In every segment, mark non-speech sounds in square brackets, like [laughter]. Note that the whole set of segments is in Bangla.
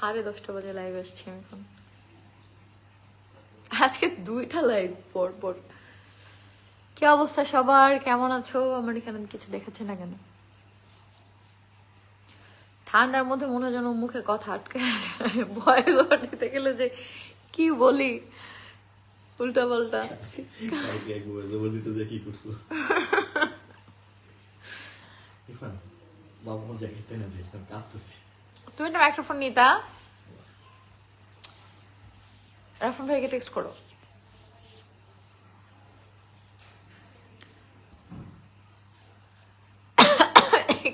সাড়ে দশটা বাজে লাইভ আসছি আমি এখন। আজকে দুইটা লাইভ পর পর। কি অবস্থা সবার? কেমন আছো? আমার এখানে কিছু দেখাচ্ছে না কেন? ঠান্ডার মধ্যে মনে যেন মুখে কথা আটকে আছে। ভয় দিতে গেলে যে কি বলি? উল্টা পাল্টা [laughs] বাবা জ্যাকেট কাঁপতেছি। তুমি একটা মাইক্রোফোন নিতা। রাফন ভাইকে টেক্সট করো।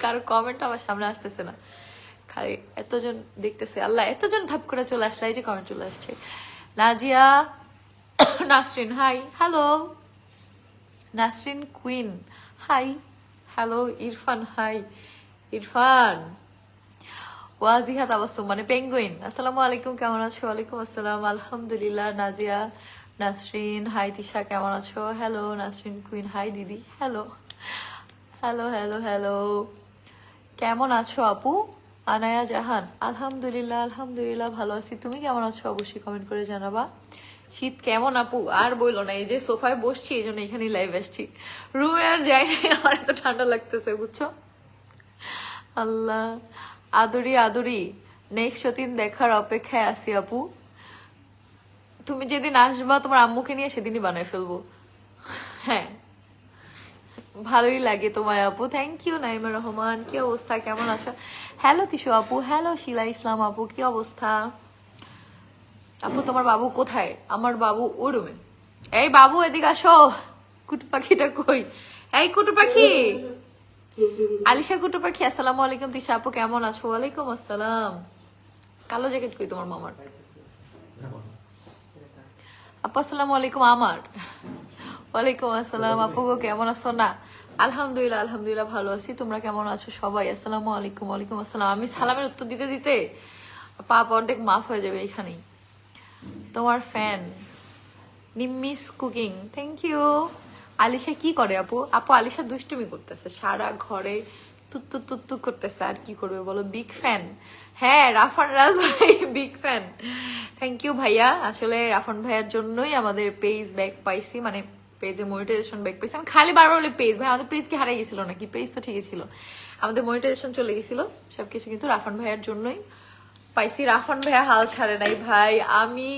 কারও কমেন্ট আমার সামনে আসতেছে না। খালি এতজন দেখতেছে। আল্লাহ, এতজন ধাপ করে চলে আসলে এই যে কমেন্ট চলে আসছে। Nazia, Nasrin hi hello Nasrin queen hi hello Irfan hi Irfan. Wajiha Tabassum মানে পেঙ্গুইন। আসসালামু আলাইকুম, কেমন আছো? ওয়ালাইকুম আসসালাম, আলহামদুলিল্লাহ, নাজিয়া, নাসরিন, হাই তিশা, কেমন আছো? হ্যালো নাসরিন কুইন হাই দিদি হ্যালো হ্যালো হ্যালো হ্যালো কেমন আছো আপু? আনায়া জাহান, আলহামদুলিল্লাহ আলহামদুলিল্লাহ, ভালো আছি। তুমি কেমন আছো? অবশ্যই কমেন্ট করে জানাবা। শীত কেমন আপু? আর বইলো না, এই যে সোফায় বসছি, এই জন্য এখানেই লাইভ আসছি। রুমে আর যাই আমার এত ঠান্ডা লাগতেছে, বুঝছ? আল্লাহ আদরি আদরি নেক্সট দিন দেখার অপেক্ষায় আছি আপু। তুমি যেদিন আসবা, তোমার আম্মুকে নিয়ে সেদিনই বানায় ফেলব। হ্যাঁ। ভালোই লাগে তোমায় আপু। Thank you Naima Rahman. কি অবস্থা? কেমন আছো? হ্যালো তিশু আপু। হ্যালো শিলা ইসলাম আপু। কি অবস্থা? আপু, তোমার বাবু কোথায়? আমার বাবু ও এই বাবু, এদিকে আসো। কুটু পাখিটা কই? এই কুটু পাখি আলিশা কুটু পাখি, আসসালামু আলাইকুম তিশা আপু কেমন আছো? ওয়ালাইকুম আসসালাম। কালো জ্যাকেট কই তোমার মামার? আপু, আসসালামু আলাইকুম, আমার। ওয়ালাইকুম আসসালাম, আপু গো, কেমন আছো? না, আলহামদুলিল্লাহ আলহামদুলিল্লাহ ভালো আছি। তোমরা কেমন আছো সবাই? আসসালামু আলাইকুম, ওয়ালাইকুম আসসালাম। আমি সালামের উত্তর দিতে দিতে পাপ অর্ধেক মাফ হয়ে যাবে এখানেই। তোমার fan Nimmis cooking. Thank you Alisha কি করে আপু? আপু, আলিশা দুষ্টুমি করতেছে। সারা ঘরে তুত্তু তুত্তু করতেছে। আর কি করবে বলো? বিগ ফ্যান হ্যাঁ রাফান রাজ ভাই বিগ ফ্যান থ্যাংক ইউ ভাইয়া। আসলে রাফান ভাইয়ার জন্যই আমাদের পেজ ব্যাক পাইছি। মানে পেজে মনিটাইজেশন ব্যাক পাইছি। আমি খালি বারবার বলে পেজ ভাই, আমাদের পেজ কি হারাই গেছিল নাকি? পেজ তো ঠিকই ছিল। আমাদের মনিটাইজেশন চলে গেছিল। সবকিছু কিন্তু রাফান ভাইয়ার জন্যই। পাইছি রাফান ভাইয়া হাল ছাড়ে নাই ভাই। আমি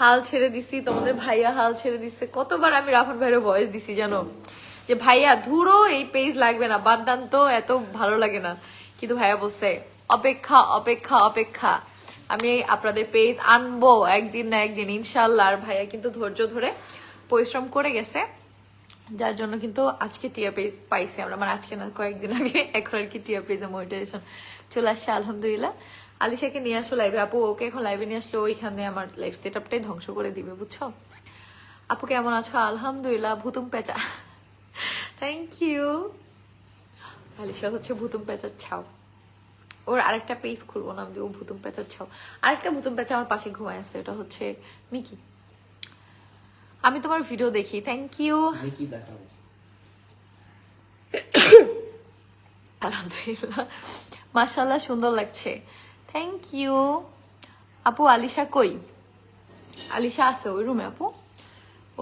হাল ছেড়ে দিছি, তোমাদের ভাইয়া হাল ছেড়ে দিচ্ছে কতবার আমি রাফান ভাইয়ের ভয়েস দিছি জানো? যে ভাইয়া, ধুরো এই পেজ লাগবে না, বাদ দান তো, এত ভালো লাগে না। কিন্তু ভাইয়া বলছে, অপেক্ষা অপেক্ষা অপেক্ষা। আমি আপনাদের পেজ আনব একদিন না একদিন ইনশাল্লাহ আর ভাইয়া কিন্তু ধৈর্য ধরে পরিশ্রম করে গেছে। যার জন্য কিন্তু আজকে টিয়া পেজ পাইছি আমরা। মানে আজকে না, কয়েকদিন আগে [laughs] এখন আর কি টিয়া পেজে মনিটাইজেশন চলে আসছে, আলহামদুলিল্লাহ। আলিশাকে নিয়ে আসো লাইভে আপু, ওকে এখন লাইভে নিয়ে আসলে, ওইখানে আমার লাইফ সেট আপটাই ধ্বংস করে দিবে, বুঝছ? আপু, কেমন আছো? আলহামদুলিল্লাহ, ভুতুম পেঁচা। [laughs] থ্যাংক ইউ আলিশা হচ্ছে ভুতুম পেঁচার ছাও। ওর আরেকটা পেজ খুলবো নাম দিয়ে ও ভুতুম পেঁচার ছাও। আরেকটা ভুতুম পেঁচা আমার পাশে ঘুমায় আছে, ওটা হচ্ছে মিকি। আমি তোমার ভিডিও দেখি থ্যাংক ইউ আমি আলহামদুলিল্লাহ। মাশাল্লাহ সুন্দর লাগছে। থ্যাংক ইউ আপু আলিশা কই? আলিশা আছে ওই রুমে আপু?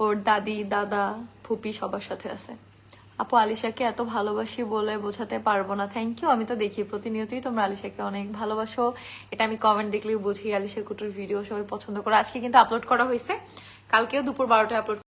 ওর দাদি দাদা ফুপি সবার সাথে আছে। আপু আলিশাকে এত ভালোবাসি বলে বোঝাতে পারব না। থ্যাংক ইউ আমি তো দেখি প্রতিনিয়তই তোমরা আলিশাকে অনেক ভালোবাসো। এটা আমি কমেন্ট দেখলেই বুঝি আলিশা কুটুর ভিডিও সবাই পছন্দ করে। আজকে কিন্তু আপলোড করা হয়েছে। কালকেও দুপুর বারোটায় আপলোড